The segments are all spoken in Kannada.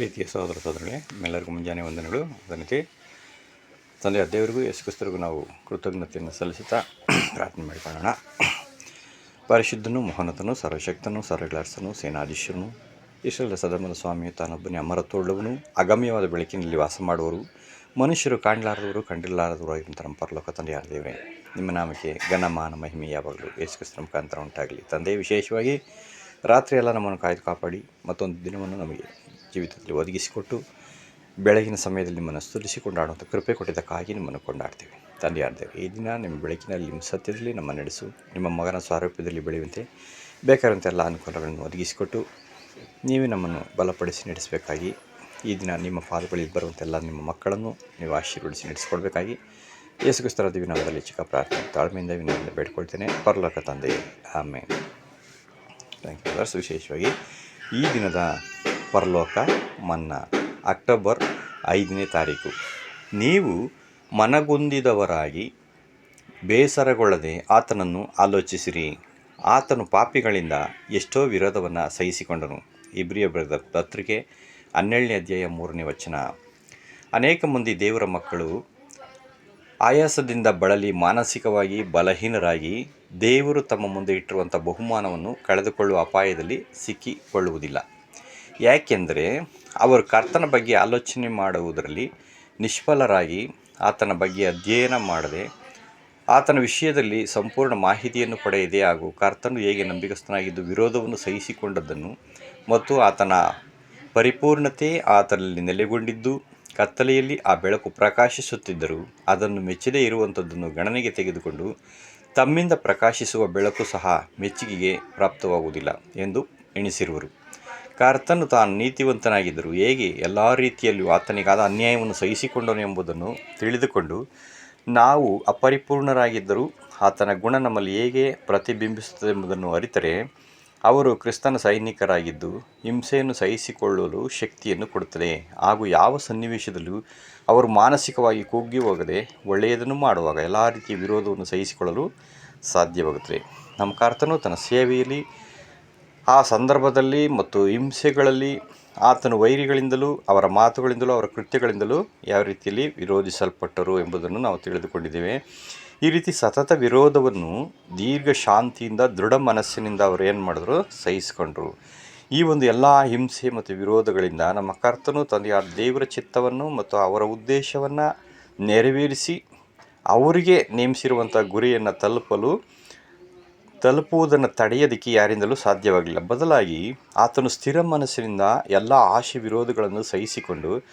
ಪ್ರೀತಿಯ ಸಹೋದರ ಸಹೋದರಗಳೇ ಎಲ್ಲರಿಗೂ ಮುಂಜಾನೆ ವಂದನೆಗಳು. ಅದರಂತೆ ತಂದೆಯ ದೇವರಿಗೂ ಯೇಸುಕ್ರಿಸ್ತರಿಗೂ ನಾವು ಕೃತಜ್ಞತೆಯನ್ನು ಸಲ್ಲಿಸುತ್ತಾ ಪ್ರಾರ್ಥನೆ ಮಾಡಿಕೊಳ್ಳೋಣ. ಪರಿಶುದ್ಧನು ಮೋಹನತನು ಸರ್ವಶಕ್ತನು, ಸರ್ವಗ್ಲಾಸನು ಸೇನಾಧೀಶನು ಈಶ್ವರ ಸದಮನ ಸ್ವಾಮಿಯು, ತಾನೊಬ್ಬನೇ ಅಮರತ್ವವುಳ್ಳವನು ಅಗಮ್ಯವಾದ ಬೆಳಕಿನಲ್ಲಿ ವಾಸ ಮಾಡುವರು ಮನುಷ್ಯರು ಕಾಣಲಾರದವರು, ಕಂಡಿರಲಾರದವರು ಆಗಿರುವಂಥ ನಮ್ಮ ಪರಲೋಕ ತಂದೆಯಾದ ದೇವರೇ? ನಿಮ್ಮ ನಾಮಕ್ಕೆ ಘನಮಾನ ಮಹಿಮೆ ಯಾವಾಗಲೂ ಯೇಸುಕ್ರಿಸ್ತರ ಮುಖಾಂತರ ಉಂಟಾಗಲಿ. ತಂದೆ, ವಿಶೇಷವಾಗಿ ರಾತ್ರಿ ಎಲ್ಲ ನಮ್ಮನ್ನು ಕಾಯ್ದು ಕಾಪಾಡಿ ಮತ್ತೊಂದು ದಿನವನ್ನು ನಮಗೆ ಜೀವಿತದಲ್ಲಿ ಒದಗಿಸಿಕೊಟ್ಟು ಬೆಳಗಿನ ಸಮಯದಲ್ಲಿ ನಿಮ್ಮನ್ನು ಸ್ತುತಿಸಿಕೊಂಡು ಆಡುವಂಥ ಕೃಪೆ ಕೊಟ್ಟಿದ್ದಕ್ಕಾಗಿ ನಿಮ್ಮನ್ನು ಕೊಂಡಾಡ್ತೇವೆ. ತಂದೆಯಾಡ್ತೇವೆ ಈ ದಿನ ನಿಮ್ಮ ಬೆಳಕಿನಲ್ಲಿ, ನಿಮ್ಮ ಸತ್ಯದಲ್ಲಿ ನಮ್ಮ ನಡೆಸು, ನಿಮ್ಮ ಮಗನ ಸ್ವಾರೂಪ್ಯದಲ್ಲಿ ಬೆಳೆಯುವಂತೆ ಬೇಕಾದಂಥ ಎಲ್ಲ ಅನುಕೂಲಗಳನ್ನು ಒದಗಿಸಿಕೊಟ್ಟು ನೀವೇ ನಮ್ಮನ್ನು ಬಲಪಡಿಸಿ ನಡೆಸಬೇಕಾಗಿ, ಈ ದಿನ ನಿಮ್ಮ ಪಾದಗಳಿಗೆ ಬರುವಂತೆಲ್ಲ ನಿಮ್ಮ ಮಕ್ಕಳನ್ನು ನೀವು ಆಶೀರ್ವದಿಸಿ ನಡೆಸಿಕೊಡ್ಬೇಕಾಗಿ ಯೇಸುಕ್ರಿಸ್ತರ ದಿವಿನಾಮದಲ್ಲಿ ಚಿಕ್ಕ ಪ್ರಾರ್ಥನೆ, ತಾಳ್ಮೆಯಿಂದ ವಿನಯದಿಂದ ಬೇಡ್ಕೊಳ್ತೇನೆ. ಪರಲೋಕ ತಂದೆ ಆಮೇಲೆ ಥ್ಯಾಂಕ್ ಯು ವಿಶೇಷವಾಗಿ ಈ ದಿನದ ಪರಲೋಕ ಮನ್ನಾ, ಅಕ್ಟೋಬರ್ ಐದನೇ ತಾರೀಕು. ನೀವು ಮನಗುಂದಿದವರಾಗಿ ಬೇಸರಗೊಳ್ಳದೆ ಆತನನ್ನು ಆಲೋಚಿಸಿರಿ. ಆತನು ಪಾಪಿಗಳಿಂದ ಎಷ್ಟೋ ವಿರೋಧವನ್ನು ಸಹಿಸಿಕೊಂಡನು. ಇಬ್ರಿಯ ಬರೆದ ಪತ್ರಿಕೆ ಹನ್ನೆರಡನೇ ಅಧ್ಯಾಯ ಮೂರನೇ ವಚನ. ಅನೇಕ ಮಂದಿ ದೇವರ ಮಕ್ಕಳು ಆಯಾಸದಿಂದ ಬಳಲಿ ಮಾನಸಿಕವಾಗಿ ಬಲಹೀನರಾಗಿ ದೇವರು ತಮ್ಮ ಮುಂದೆ ಇಟ್ಟಿರುವಂಥ ಬಹುಮಾನವನ್ನು ಕಳೆದುಕೊಳ್ಳುವ ಅಪಾಯದಲ್ಲಿ ಸಿಕ್ಕಿಕೊಳ್ಳುವುದಿಲ್ಲ. ಯಾಕೆಂದರೆ ಅವರು ಕರ್ತನ ಬಗ್ಗೆ ಆಲೋಚನೆ ಮಾಡುವುದರಲ್ಲಿ ನಿಷ್ಫಲರಾಗಿ ಆತನ ಬಗ್ಗೆ ಅಧ್ಯಯನ ಮಾಡದೆ ಆತನ ವಿಷಯದಲ್ಲಿ ಸಂಪೂರ್ಣ ಮಾಹಿತಿಯನ್ನು ಪಡೆಯದೆ ಹಾಗೂ ಕರ್ತನು ಹೇಗೆ ನಂಬಿಕಸ್ಥನಾಗಿದ್ದು ವಿರೋಧವನ್ನು ಸಹಿಸಿಕೊಂಡದ್ದನ್ನು ಮತ್ತು ಆತನ ಪರಿಪೂರ್ಣತೆ ಆತನಲ್ಲಿ ನೆಲೆಗೊಂಡಿದ್ದು ಕತ್ತಲೆಯಲ್ಲಿ ಆ ಬೆಳಕು ಪ್ರಕಾಶಿಸುತ್ತಿದ್ದರೂ ಅದನ್ನು ಮೆಚ್ಚದೇ ಇರುವಂಥದ್ದನ್ನು ಗಣನೆಗೆ ತೆಗೆದುಕೊಂಡು ತಮ್ಮಿಂದ ಪ್ರಕಾಶಿಸುವ ಬೆಳಕು ಸಹ ಮೆಚ್ಚುಗೆಗೆ ಪ್ರಾಪ್ತವಾಗುವುದಿಲ್ಲ ಎಂದು ಎಣಿಸಿರುವರು. ಕರ್ತನು ತಾನು ನೀತಿವಂತನಾಗಿದ್ದರೂ. ಹೇಗೆ? ಎಲ್ಲ ರೀತಿಯಲ್ಲೂ ಆತನಿಗಾದ ಅನ್ಯಾಯವನ್ನು ಸಹಿಸಿಕೊಂಡನು ಎಂಬುದನ್ನು ತಿಳಿದುಕೊಂಡು ನಾವು ಅಪರಿಪೂರ್ಣರಾಗಿದ್ದರೂ ಆತನ ಗುಣ ನಮ್ಮಲ್ಲಿ ಹೇಗೆ ಪ್ರತಿಬಿಂಬಿಸುತ್ತದೆ ಎಂಬುದನ್ನು ಅರಿತರೆ, ಅವರು ಕ್ರಿಸ್ತನ ಸೈನಿಕರಾಗಿದ್ದು ಹಿಂಸೆಯನ್ನು ಸಹಿಸಿಕೊಳ್ಳಲು ಶಕ್ತಿಯನ್ನು ಕೊಡುತ್ತದೆ. ಹಾಗೂ ಯಾವ ಸನ್ನಿವೇಶದಲ್ಲೂ ಅವರು ಮಾನಸಿಕವಾಗಿ ಕುಗ್ಗಿ ಹೋಗದೆ ಒಳ್ಳೆಯದನ್ನು ಮಾಡುವಾಗ ಎಲ್ಲ ರೀತಿಯ ವಿರೋಧವನ್ನು ಸಹಿಸಿಕೊಳ್ಳಲು ಸಾಧ್ಯವಾಗುತ್ತದೆ. ನಮ್ಮ ಕರ್ತನು ತನ್ನ ಸೇವೆಯಲ್ಲಿ ಆ ಸಂದರ್ಭದಲ್ಲಿ ಮತ್ತು ಹಿಂಸೆಗಳಲ್ಲಿ ಆತನ ವೈರಿಗಳಿಂದಲೂ, ಅವರ ಮಾತುಗಳಿಂದಲೂ, ಅವರ ಕೃತ್ಯಗಳಿಂದಲೂ ಯಾವ ರೀತಿಯಲ್ಲಿ ವಿರೋಧಿಸಲ್ಪಟ್ಟರು ಎಂಬುದನ್ನು ನಾವು ತಿಳಿದುಕೊಂಡಿದ್ದೇವೆ. ಈ ರೀತಿ ಸತತ ವಿರೋಧವನ್ನು ದೀರ್ಘ ಶಾಂತಿಯಿಂದ, ದೃಢ ಮನಸ್ಸಿನಿಂದ ಅವರು ಏನು ಮಾಡಿದ್ರು? ಸಹಿಸಿಕೊಂಡರು. ಈ ಒಂದು ಎಲ್ಲ ಹಿಂಸೆ ಮತ್ತು ವಿರೋಧಗಳಿಂದ ನಮ್ಮ ಕರ್ತನು ತಂದೆಯ ದೇವರ ಚಿತ್ತವನ್ನು ಮತ್ತು ಅವರ ಉದ್ದೇಶವನ್ನು ನೆರವೇರಿಸಿ, ಅವರಿಗೆ ನೇಮಿಸಿರುವಂಥ ಗುರಿಯನ್ನು ತಲುಪಲು ತಲುಪುವುದನ್ನು ತಡೆಯೋದಕ್ಕೆ ಯಾರಿಂದಲೂ ಸಾಧ್ಯವಾಗಲಿಲ್ಲ. ಬದಲಾಗಿ ಆತನು ಸ್ಥಿರ ಮನಸ್ಸಿನಿಂದ ಎಲ್ಲ ಆಶೆ ವಿರೋಧಗಳನ್ನು ಸಹಿಸಿಕೊಂಡು,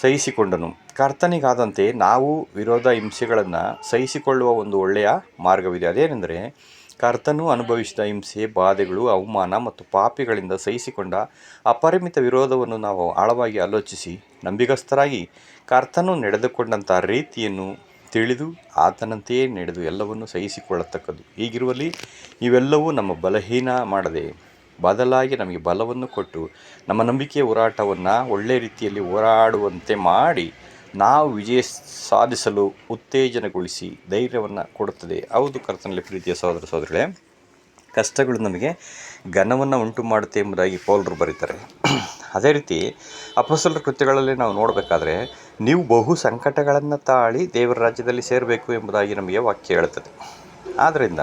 ಸಹಿಸಿಕೊಂಡನು. ಕರ್ತನಿಗಾದಂತೆ ನಾವು ವಿರೋಧ ಹಿಂಸೆಗಳನ್ನು ಸಹಿಸಿಕೊಳ್ಳುವ ಒಂದು ಒಳ್ಳೆಯ ಮಾರ್ಗವಿದೆ. ಅದೇನೆಂದರೆ, ಕರ್ತನು ಅನುಭವಿಸಿದ ಹಿಂಸೆ, ಬಾಧೆಗಳು, ಅವಮಾನ ಮತ್ತು ಪಾಪಿಗಳಿಂದ ಸಹಿಸಿಕೊಂಡ ಅಪರಿಮಿತ ವಿರೋಧವನ್ನು ನಾವು ಆಳವಾಗಿ ಆಲೋಚಿಸಿ ನಂಬಿಗಸ್ತರಾಗಿ ಕರ್ತನು ನಡೆದುಕೊಂಡಂಥ ರೀತಿಯನ್ನು ತಿಳಿದು ಆತನಂತೆಯೇ ನಡೆದು ಎಲ್ಲವನ್ನು ಸಹಿಸಿಕೊಳ್ಳತಕ್ಕದ್ದು. ಹೀಗಿರುವಲ್ಲಿ ಇವೆಲ್ಲವೂ ನಮ್ಮ ಬಲಹೀನ ಮಾಡದೆ, ಬದಲಾಗಿ ನಮಗೆ ಬಲವನ್ನು ಕೊಟ್ಟು ನಮ್ಮ ನಂಬಿಕೆಯ ಹೋರಾಟವನ್ನು ಒಳ್ಳೆಯ ರೀತಿಯಲ್ಲಿ ಹೋರಾಡುವಂತೆ ಮಾಡಿ ನಾವು ವಿಜಯ ಸಾಧಿಸಲು ಉತ್ತೇಜನಗೊಳಿಸಿ ಧೈರ್ಯವನ್ನು ಕೊಡುತ್ತದೆ. ಹೌದು ಕರ್ತನಲ್ಲಿ ಪ್ರೀತಿಯ ಸಹೋದರ ಸಹೋದರಗಳೇ ಕಷ್ಟಗಳು ನಮಗೆ ಘನವನ್ನು ಉಂಟು ಮಾಡುತ್ತೆ ಎಂಬುದಾಗಿ ಪೌಲರು ಬರೀತಾರೆ. ಅದೇ ರೀತಿ ಅಪಸಲ ಕೃತ್ಯಗಳಲ್ಲಿ ನಾವು ನೋಡಬೇಕಾದ್ರೆ ನೀವು ಬಹು ಸಂಕಟಗಳನ್ನು ತಾಳಿ ದೇವರ ರಾಜ್ಯದಲ್ಲಿ ಸೇರಬೇಕು ಎಂಬುದಾಗಿ ನಮಗೆ ವಾಕ್ಯ ಹೇಳುತ್ತದೆ. ಆದ್ದರಿಂದ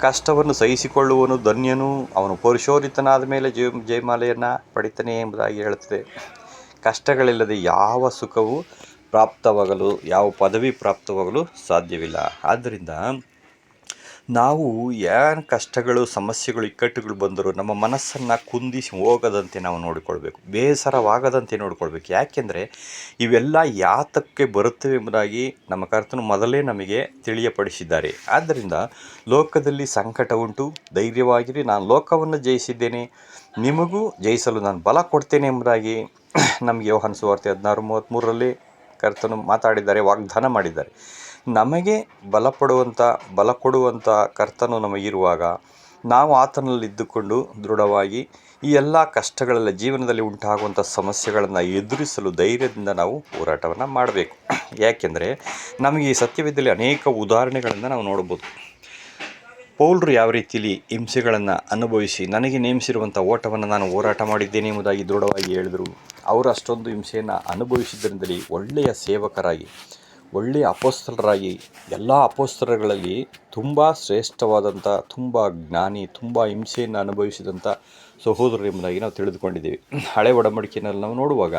ಕಷ್ಟವನ್ನು ಸಹಿಸಿಕೊಳ್ಳುವನು ಧನ್ಯನು, ಅವನು ಪುರುಷೋರಿತನಾದ ಮೇಲೆ ಜಯ, ಜಯಮಾಲೆಯನ್ನು ಪಡಿತಾನೆ ಎಂಬುದಾಗಿ ಹೇಳುತ್ತದೆ. ಕಷ್ಟಗಳಿಲ್ಲದೆ ಯಾವ ಸುಖವು ಪ್ರಾಪ್ತವಾಗಲು, ಯಾವ ಪದವಿ ಪ್ರಾಪ್ತವಾಗಲು ಸಾಧ್ಯವಿಲ್ಲ. ಆದ್ದರಿಂದ ನಾವು ಏನು ಕಷ್ಟಗಳು, ಸಮಸ್ಯೆಗಳು, ಇಕ್ಕಟ್ಟುಗಳು ಬಂದರೂ ನಮ್ಮ ಮನಸ್ಸನ್ನು ಕುಂದಿಸಿ ಹೋಗದಂತೆ ನಾವು ನೋಡಿಕೊಳ್ಬೇಕು. ಬೇಸರವಾಗದಂತೆ ನೋಡಿಕೊಳ್ಬೇಕು. ಯಾಕೆಂದರೆ ಇವೆಲ್ಲ ಯಾತಕ್ಕೆ ಬರುತ್ತವೆ ಎಂಬುದಾಗಿ ನಮ್ಮ ಕರ್ತನು ಮೊದಲೇ ನಮಗೆ ತಿಳಿಯಪಡಿಸಿದ್ದಾರೆ. ಆದ್ದರಿಂದ ಲೋಕದಲ್ಲಿ ಸಂಕಟ ಉಂಟು. ಧೈರ್ಯವಾಗಿರಿ. ನಾನು ಲೋಕವನ್ನು ಜಯಿಸಿದ್ದೇನೆ. ನಿಮಗೂ ಜಯಿಸಲು ನಾನು ಬಲ ಕೊಡ್ತೇನೆ ಎಂಬುದಾಗಿ ನಮಗೆ ಯೋಹನ್ ಸುವಾರ್ತೆ ಹದಿನಾರು ಮೂವತ್ತ್ಮೂರರಲ್ಲಿ ಕರ್ತನು ಮಾತಾಡಿದ್ದಾರೆ, ವಾಗ್ದಾನ ಮಾಡಿದ್ದಾರೆ. ನಮಗೆ ಬಲಪಡುವಂಥ ಬಲ ಕೊಡುವಂಥ ಕರ್ತನು ನಮಗಿರುವಾಗ ನಾವು ಆತನಲ್ಲಿದ್ದುಕೊಂಡು ದೃಢವಾಗಿ ಈ ಎಲ್ಲ ಕಷ್ಟಗಳೆಲ್ಲ ಜೀವನದಲ್ಲಿ ಉಂಟಾಗುವಂಥ ಸಮಸ್ಯೆಗಳನ್ನು ಎದುರಿಸಲು ಧೈರ್ಯದಿಂದ ನಾವು ಹೋರಾಟವನ್ನು ಮಾಡಬೇಕು. ಯಾಕೆಂದರೆ ನಮಗೆ ಈ ಸತ್ಯವಿದ್ದಲ್ಲಿ ಅನೇಕ ಉದಾಹರಣೆಗಳನ್ನು ನಾವು ನೋಡ್ಬೋದು ಪೌಲ್ರು ಯಾವ ರೀತಿಯಲ್ಲಿ ಹಿಂಸೆಗಳನ್ನು ಅನುಭವಿಸಿ ನನಗೆ ನೇಮಿಸಿರುವಂಥ ಓಟವನ್ನು ನಾನು ಹೋರಾಟ ಮಾಡಿದ್ದೇನೆ ಎಂಬುದಾಗಿ ದೃಢವಾಗಿ ಹೇಳಿದರು. ಅವರು ಅಷ್ಟೊಂದು ಹಿಂಸೆಯನ್ನು ಅನುಭವಿಸಿದ್ದರಿಂದಲೇ ಒಳ್ಳೆಯ ಸೇವಕರಾಗಿ ಒಳ್ಳೆಯ ಅಪೊಸ್ತಲರಾಗಿ, ಎಲ್ಲ ಅಪೋಸ್ತರಗಳಲ್ಲಿ ತುಂಬ ಶ್ರೇಷ್ಠವಾದಂಥ ತುಂಬ ಜ್ಞಾನಿ, ತುಂಬ ಹಿಂಸೆಯನ್ನು ಅನುಭವಿಸಿದಂಥ ಸಹೋದರರು ಎಂಬುದಾಗಿ ನಾವು ತಿಳಿದುಕೊಂಡಿದ್ದೀವಿ. ಹಳೆ ಒಡಂಬಡಿಕೆಯಲ್ಲಿ ನಾವು ನೋಡುವಾಗ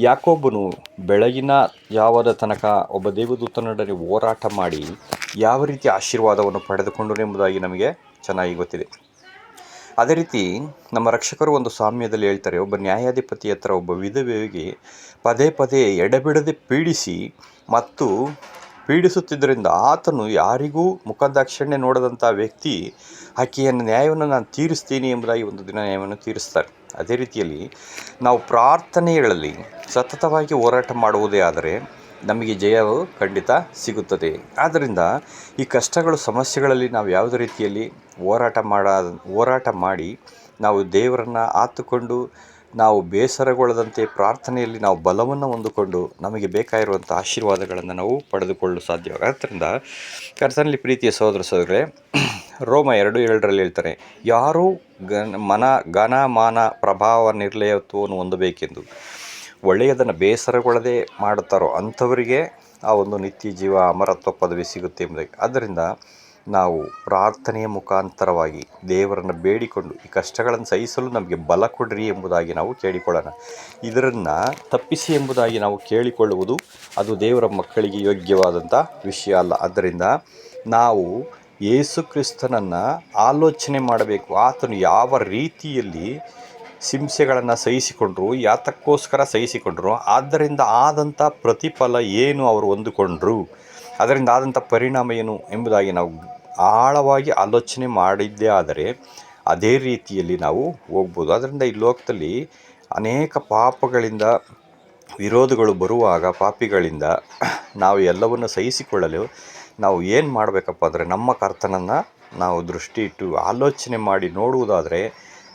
ಯಾಕೊಬ್ಬನು ಬೆಳಗಿನ ಯಾವದ ತನಕ ಒಬ್ಬ ದೇವದೂತನೊಡನೆ ಹೋರಾಟ ಮಾಡಿ ಯಾವ ರೀತಿ ಆಶೀರ್ವಾದವನ್ನು ಪಡೆದುಕೊಂಡನು ಎಂಬುದಾಗಿ ನಮಗೆ ಚೆನ್ನಾಗಿ ಗೊತ್ತಿದೆ. ಅದೇ ರೀತಿ ನಮ್ಮ ರಕ್ಷಕರು ಒಂದು ಸಾಮ್ಯದಲ್ಲಿ ಹೇಳ್ತಾರೆ, ಒಬ್ಬ ನ್ಯಾಯಾಧಿಪತಿ ಹತ್ರ ಒಬ್ಬ ವಿಧವೆಗೆ ಪದೇ ಪದೇ ಎಡೆಬಿಡದೆ ಪೀಡಿಸಿ ಮತ್ತು ಪೀಡಿಸುತ್ತಿದ್ದರಿಂದ ಆತನು ಯಾರಿಗೂ ಮುಖದಾಕ್ಷಿಣ್ಯ ನೋಡದಂಥ ವ್ಯಕ್ತಿ ಆಕೆಯನ್ನು ನ್ಯಾಯವನ್ನು ನಾನು ತೀರಿಸ್ತೀನಿ ಎಂಬುದಾಗಿ ಒಂದು ದಿನ ನ್ಯಾಯವನ್ನು ತೀರಿಸ್ತಾರೆ. ಅದೇ ರೀತಿಯಲ್ಲಿ ನಾವು ಪ್ರಾರ್ಥನೆಗಳಲ್ಲಿ ಸತತವಾಗಿ ಹೋರಾಟ ಮಾಡುವುದೇ ಆದರೆ ನಮಗೆ ಜಯವು ಖಂಡಿತ ಸಿಗುತ್ತದೆ. ಆದ್ದರಿಂದ ಈ ಕಷ್ಟಗಳು, ಸಮಸ್ಯೆಗಳಲ್ಲಿ ನಾವು ಯಾವುದೇ ರೀತಿಯಲ್ಲಿ ಹೋರಾಟ ಮಾಡ, ಹೋರಾಟ ಮಾಡಿ ನಾವು ದೇವರನ್ನು ಆತುಕೊಂಡು, ನಾವು ಬೇಸರಗೊಳ್ಳದಂತೆ ಪ್ರಾರ್ಥನೆಯಲ್ಲಿ ನಾವು ಬಲವನ್ನು ಹೊಂದಿಕೊಂಡು ನಮಗೆ ಬೇಕಾಗಿರುವಂಥ ಆಶೀರ್ವಾದಗಳನ್ನು ನಾವು ಪಡೆದುಕೊಳ್ಳಲು ಸಾಧ್ಯವಾಗ ಆದ್ದರಿಂದ ಕರ್ತನಲ್ಲಿ ಪ್ರೀತಿಯ ಸಹೋದರ ಸಹೋದರೇ ರೋಮ ಎರಡು ಎರಡರಲ್ಲಿ ಹೇಳ್ತಾರೆ, ಯಾರೂ ಗನ ಮನ ಘನ ಮಾನ ಪ್ರಭಾವ ನಿರ್ಲಯತ್ವವನ್ನು ಹೊಂದಬೇಕೆಂದು. ಒಳ್ಳೆಯದನ್ನು ಬೇಸರಗೊಳ್ಳದೆ ಮಾಡುತ್ತಾರೋ ಅಂಥವರಿಗೆ ಆ ಒಂದು ನಿತ್ಯ ಜೀವ ಅಮರತ್ವ ಪದವಿ ಸಿಗುತ್ತೆ ಎಂಬುದಾಗಿ. ಆದ್ದರಿಂದ ನಾವು ಪ್ರಾರ್ಥನೆಯ ಮುಖಾಂತರವಾಗಿ ದೇವರನ್ನು ಬೇಡಿಕೊಂಡು ಈ ಕಷ್ಟಗಳನ್ನು ಸಹಿಸಲು ನಮಗೆ ಬಲ ಕೊಡ್ರಿ ಎಂಬುದಾಗಿ ನಾವು ಕೇಳಿಕೊಳ್ಳೋಣ. ಇದರನ್ನು ತಪ್ಪಿಸಿ ಎಂಬುದಾಗಿ ನಾವು ಕೇಳಿಕೊಳ್ಳುವುದು ಅದು ದೇವರ ಮಕ್ಕಳಿಗೆ ಯೋಗ್ಯವಾದಂಥ ವಿಷಯ ಅಲ್ಲ. ಆದ್ದರಿಂದ ನಾವು ಯೇಸು ಕ್ರಿಸ್ತನನ್ನು ಆಲೋಚನೆ ಮಾಡಬೇಕು. ಆತನು ಯಾವ ರೀತಿಯಲ್ಲಿ ಹಿಂಸೆಗಳನ್ನು ಸಹಿಸಿಕೊಂಡ್ರು, ಯಾತಕ್ಕೋಸ್ಕರ ಸಹಿಸಿಕೊಂಡ್ರು, ಆದ್ದರಿಂದ ಆದಂಥ ಪ್ರತಿಫಲ ಏನು ಅವರು ಹೊಂದಿಕೊಂಡ್ರು? ಅದರಿಂದ ಆದಂಥ ಪರಿಣಾಮ ಏನು ಎಂಬುದಾಗಿ ನಾವು ಆಳವಾಗಿ ಆಲೋಚನೆ ಮಾಡಿದ್ದೇ ಆದರೆ ಅದೇ ರೀತಿಯಲ್ಲಿ ನಾವು ಹೋಗ್ಬೋದು. ಅದರಿಂದ ಈ ಲೋಕದಲ್ಲಿ ಅನೇಕ ಪಾಪಗಳಿಂದ ವಿರೋಧಗಳು ಬರುವಾಗ, ಪಾಪಿಗಳಿಂದ ನಾವು ಎಲ್ಲವನ್ನು ಸಹಿಸಿಕೊಳ್ಳಲು ನಾವು ಏನು ಮಾಡಬೇಕಪ್ಪ ಅಂದರೆ ನಮ್ಮ ಕರ್ತನನ್ನು ನಾವು ದೃಷ್ಟಿ ಇಟ್ಟು ಆಲೋಚನೆ ಮಾಡಿ ನೋಡುವುದಾದರೆ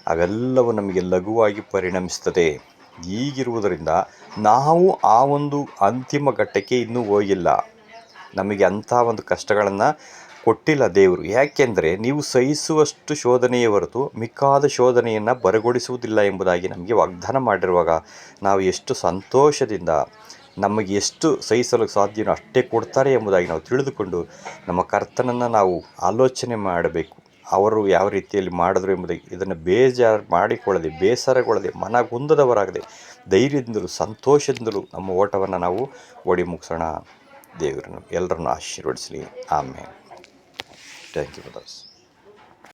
ಅವೆಲ್ಲವೂ ನಮಗೆ ಲಘುವಾಗಿ ಪರಿಣಮಿಸ್ತದೆ ಹೀಗಿರುವುದರಿಂದ ನಾವು ಆ ಒಂದು ಅಂತಿಮ ಘಟ್ಟಕ್ಕೆ ಇನ್ನೂ ಹೋಗಿಲ್ಲ. ನಮಗೆ ಅಂಥ ಒಂದು ಕಷ್ಟಗಳನ್ನು ಕೊಟ್ಟಿಲ್ಲ ದೇವರು. ಯಾಕೆಂದರೆ ನೀವು ಸಹಿಸುವಷ್ಟು ಶೋಧನೆಯೇ ಹೊರತು ಮಿಕ್ಕಾದ ಶೋಧನೆಯನ್ನು ಬರಗೊಡಿಸುವುದಿಲ್ಲ ಎಂಬುದಾಗಿ ನಮಗೆ ವಾಗ್ದಾನ ಮಾಡಿರುವಾಗ ನಾವು ಎಷ್ಟು ಸಂತೋಷದಿಂದ ನಮಗೆ ಎಷ್ಟು ಸಹಿಸಲು ಸಾಧ್ಯವೋ ಅಷ್ಟೇ ಕೊಡ್ತಾರೆ ಎಂಬುದಾಗಿ ನಾವು ತಿಳಿದುಕೊಂಡು ನಮ್ಮ ಕರ್ತನನ್ನು ನಾವು ಆಲೋಚನೆ ಮಾಡಬೇಕು. ಅವರು ಯಾವ ರೀತಿಯಲ್ಲಿ ಮಾಡಿದ್ರು ಎಂಬುದಾಗಿ ಇದನ್ನು ಬೇಜಾರು ಮಾಡಿಕೊಳ್ಳದೆ, ಬೇಸರಗೊಳ್ಳದೆ, ಮನಗುಂದದವರಾಗದೆ, ಧೈರ್ಯದಿಂದಲೂ ಸಂತೋಷದಿಂದಲೂ ನಮ್ಮ ಓಟವನ್ನು ನಾವು ಓಡಿ ಮುಗಿಸೋಣ. ದೇವರನ್ನು ಎಲ್ಲರನ್ನು ಆಶೀರ್ವದಿಸಲಿ. ಆಮೇಲೆ ಥ್ಯಾಂಕ್ ಯು ಬ್ರದರ್ಸ್